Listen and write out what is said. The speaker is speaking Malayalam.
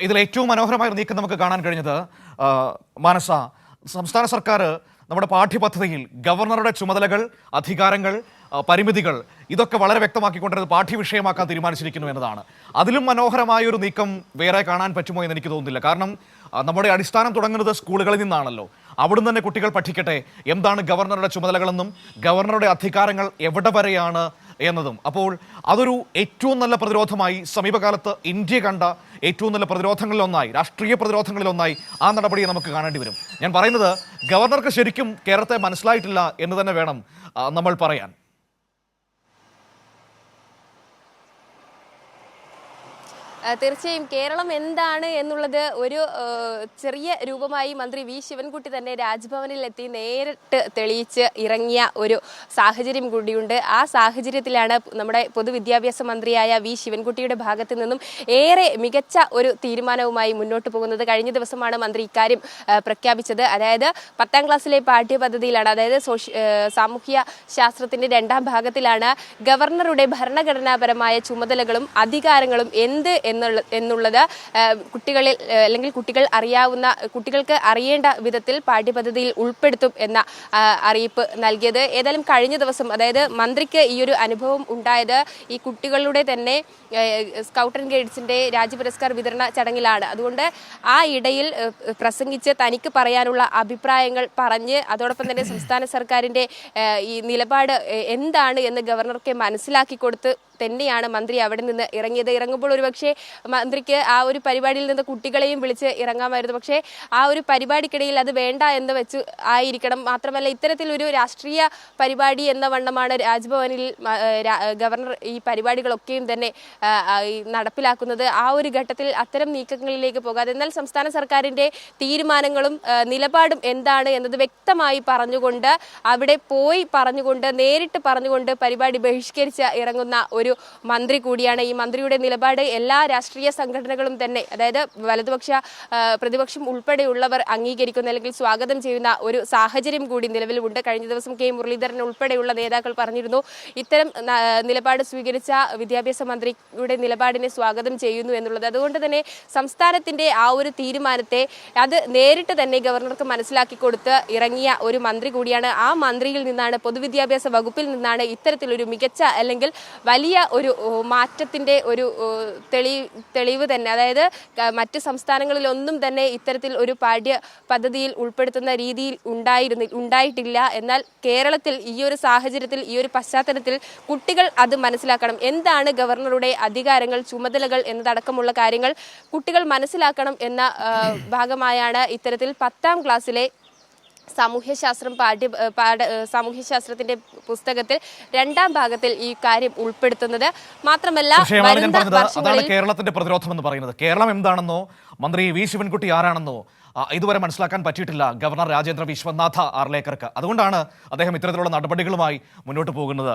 ഇതിൽ ഏറ്റവും മനോഹരമായ നീക്കം നമുക്ക് കാണാൻ കഴിഞ്ഞത് മാനസ. സംസ്ഥാന സർക്കാർ നമ്മുടെ പാഠ്യപദ്ധതിയിൽ ഗവർണറുടെ ചുമതലകൾ അധികാരങ്ങൾ പരിമിതികൾ ഇതൊക്കെ വളരെ വ്യക്തമാക്കിക്കൊണ്ടിരുന്നത് പാഠ്യവിഷയമാക്കാൻ തീരുമാനിച്ചിരിക്കുന്നു എന്നതാണ്. അതിലും മനോഹരമായ ഒരു നീക്കം വേറെ കാണാൻ പറ്റുമോ എന്ന് എനിക്ക് തോന്നുന്നില്ല. കാരണം നമ്മുടെ അടിസ്ഥാനം തുടങ്ങുന്നത് സ്കൂളുകളിൽ നിന്നാണല്ലോ. അവിടുന്ന് തന്നെ കുട്ടികൾ പഠിക്കട്ടെ. എന്താണ് ഗവർണറുടെ ചുമതലകളെന്നും ഗവർണറുടെ അധികാരങ്ങൾ എവിടെ വരെയാണ് എന്നതും. അപ്പോൾ അതൊരു ഏറ്റവും നല്ല പ്രതിരോധമായി സമീപകാലത്ത് ഇന്ത്യ കണ്ട ഏറ്റവും നല്ല പ്രതിരോധങ്ങളിലൊന്നായി രാഷ്ട്രീയ പ്രതിരോധങ്ങളിലൊന്നായി ആ നടപടിയെ നമുക്ക് കാണേണ്ടി വരും. ഞാൻ പറയുന്നത് ഗവർണർക്ക് ശരിക്കും കേരളത്തെ മനസ്സിലായിട്ടില്ല എന്ന് തന്നെ വേണം നമ്മൾ പറയാൻ. തീർച്ചയായും കേരളം എന്താണ് എന്നുള്ളത് ഒരു ചെറിയ രൂപമായി മന്ത്രി വി ശിവൻകുട്ടി തന്നെ രാജ്ഭവനിൽ എത്തി നേരിട്ട് തെളിയിച്ച് ഇറങ്ങിയ ഒരു സാഹചര്യം കൂടിയുണ്ട്. ആ സാഹചര്യത്തിലാണ് നമ്മുടെ പൊതുവിദ്യാഭ്യാസ മന്ത്രിയായ വി ശിവൻകുട്ടിയുടെ ഭാഗത്ത് നിന്നും ഏറെ മികച്ച ഒരു തീരുമാനവുമായി മുന്നോട്ട് പോകുന്നത്. കഴിഞ്ഞ ദിവസമാണ് മന്ത്രി ഇക്കാര്യം പ്രഖ്യാപിച്ചത്. അതായത് പത്താം ക്ലാസ്സിലെ പാഠ്യപദ്ധതിയിലാണ് അതായത് സോഷ്യ സാമൂഹ്യ ശാസ്ത്രത്തിന്റെ രണ്ടാം ഭാഗത്തിലാണ് ഗവർണറുടെ ഭരണഘടനാപരമായ ചുമതലകളും അധികാരങ്ങളും എന്ത് എന്നുള്ള എന്നുള്ളത് കുട്ടികളിൽ അല്ലെങ്കിൽ കുട്ടികൾ അറിയാവുന്ന കുട്ടികൾക്ക് അറിയേണ്ട വിധത്തിൽ പാഠ്യപദ്ധതിയിൽ ഉൾപ്പെടുത്തും എന്ന അറിയിപ്പ് നൽകിയത്. ഏതായാലും കഴിഞ്ഞ ദിവസം അതായത് മന്ത്രിക്ക് ഈ ഒരു അനുഭവം ഉണ്ടായത് ഈ കുട്ടികളുടെ തന്നെ സ്കൗട്ട് ആൻഡ് ഗൈഡ്സിന്റെ രാജ്യ പുരസ്കാർ വിതരണ ചടങ്ങിലാണ്. അതുകൊണ്ട് ആ ഇടയിൽ പ്രസംഗിച്ച് തനിക്ക് പറയാനുള്ള അഭിപ്രായങ്ങൾ പറഞ്ഞ് അതോടൊപ്പം തന്നെ സംസ്ഥാന സർക്കാരിന്റെ ഈ നിലപാട് എന്താണ് എന്ന് ഗവർണർക്ക് മനസ്സിലാക്കി കൊടുത്ത് തന്നെയാണ് മന്ത്രി അവിടെ നിന്ന് ഇറങ്ങിയത്. ഇറങ്ങുമ്പോൾ ഒരുപക്ഷെ മന്ത്രിക്ക് ആ ഒരു പരിപാടിയിൽ നിന്ന് കുട്ടികളെയും വിളിച്ച് ഇറങ്ങാമായിരുന്നു. പക്ഷേ ആ ഒരു പരിപാടിക്കിടയിൽ അത് വേണ്ട എന്ന് വെച്ച് ആയിരിക്കണം. മാത്രമല്ല ഇത്തരത്തിലൊരു രാഷ്ട്രീയ പരിപാടി എന്ന വണ്ണമാണ് രാജ്ഭവനിൽ ഗവർണർ ഈ പരിപാടികളൊക്കെയും തന്നെ നടപ്പിലാക്കുന്നത്. ആ ഒരു ഘട്ടത്തിൽ അത്തരം നീക്കങ്ങളിലേക്ക് പോകാതെ എന്നാൽ സംസ്ഥാന സർക്കാരിന്റെ തീരുമാനങ്ങളും നിലപാടും എന്താണ് എന്നത് വ്യക്തമായി പറഞ്ഞുകൊണ്ട് അവിടെ പോയി പറഞ്ഞുകൊണ്ട് നേരിട്ട് പറഞ്ഞുകൊണ്ട് പരിപാടി ബഹിഷ്കരിച്ച് ഇറങ്ങുന്ന ഒരു മന്ത്രി കൂടിയാണ്. ഈ മന്ത്രിയുടെ നിലപാട് എല്ലാ രാഷ്ട്രീയ സംഘടനകളും തന്നെ അതായത് വലതുപക്ഷ പ്രതിപക്ഷം ഉൾപ്പെടെയുള്ളവർ അംഗീകരിക്കുന്ന അല്ലെങ്കിൽ സ്വാഗതം ചെയ്യുന്ന ഒരു സാഹചര്യം കൂടി നിലവിലുണ്ട്. കഴിഞ്ഞ ദിവസം കെ. മുരളീധരൻ ഉൾപ്പെടെയുള്ള നേതാക്കൾ പറഞ്ഞിരുന്നു ഇത്തരം നിലപാട് സ്വീകരിച്ച വിദ്യാഭ്യാസ മന്ത്രിയുടെ നിലപാടിനെ സ്വാഗതം ചെയ്യുന്നു എന്നുള്ളത്. അതുകൊണ്ട് തന്നെ സംസ്ഥാനത്തിന്റെ ആ ഒരു തീരുമാനത്തെ അത് നേരിട്ട് തന്നെ ഗവർണർക്ക് മനസ്സിലാക്കി കൊടുത്ത് ഇറങ്ങിയ ഒരു മന്ത്രി കൂടിയാണ്. ആ മന്ത്രിയിൽ നിന്നാണ് പൊതുവിദ്യാഭ്യാസ വകുപ്പിൽ നിന്നാണ് ഇത്തരത്തിലൊരു മികച്ച അല്ലെങ്കിൽ വലിയ ഒരു മാറ്റത്തിന്റെ ഒരു തെളി തെളിവ് തന്നെ. അതായത് മറ്റ് സംസ്ഥാനങ്ങളിലൊന്നും തന്നെ ഇത്തരത്തിൽ ഒരു പാഠ്യ പദ്ധതിയിൽ ഉൾപ്പെടുത്തുന്ന രീതിയിൽ ഉണ്ടായിരുന്നി ഉണ്ടായിട്ടില്ല. എന്നാൽ കേരളത്തിൽ ഈ ഒരു സാഹചര്യത്തിൽ ഈ ഒരു പശ്ചാത്തലത്തിൽ കുട്ടികൾ അത് മനസ്സിലാക്കണം. എന്താണ് ഗവർണറുടെ അധികാരങ്ങൾ ചുമതലകൾ എന്നതടക്കമുള്ള കാര്യങ്ങൾ കുട്ടികൾ മനസ്സിലാക്കണം എന്ന ഭാഗമായാണ് ഇത്തരത്തിൽ പത്താം ക്ലാസ്സിലെ സാമൂഹ്യശാസ്ത്രം പാഠ്യ പാഠ സാമൂഹ്യശാസ്ത്രത്തിന്റെ പുസ്തകത്തിൽ രണ്ടാം ഭാഗത്തിൽ ഈ കാര്യം ഉൾപ്പെടുത്തുന്നത്. മാത്രമല്ല അതാണ് കേരളത്തിന്റെ പ്രതിരോധം എന്ന് പറയുന്നത്. കേരളം എന്താണെന്നോ മന്ത്രി വി. ശിവൻകുട്ടി ആരാണെന്നോ ഇതുവരെ മനസ്സിലാക്കാൻ പറ്റിയിട്ടില്ല ഗവർണർ രാജേന്ദ്ര വിശ്വനാഥ ആർലേക്കർക്ക് അതുകൊണ്ടാണ് അദ്ദേഹം ഇത്തരത്തിലുള്ള നടപടികളുമായി മുന്നോട്ട് പോകുന്നത്.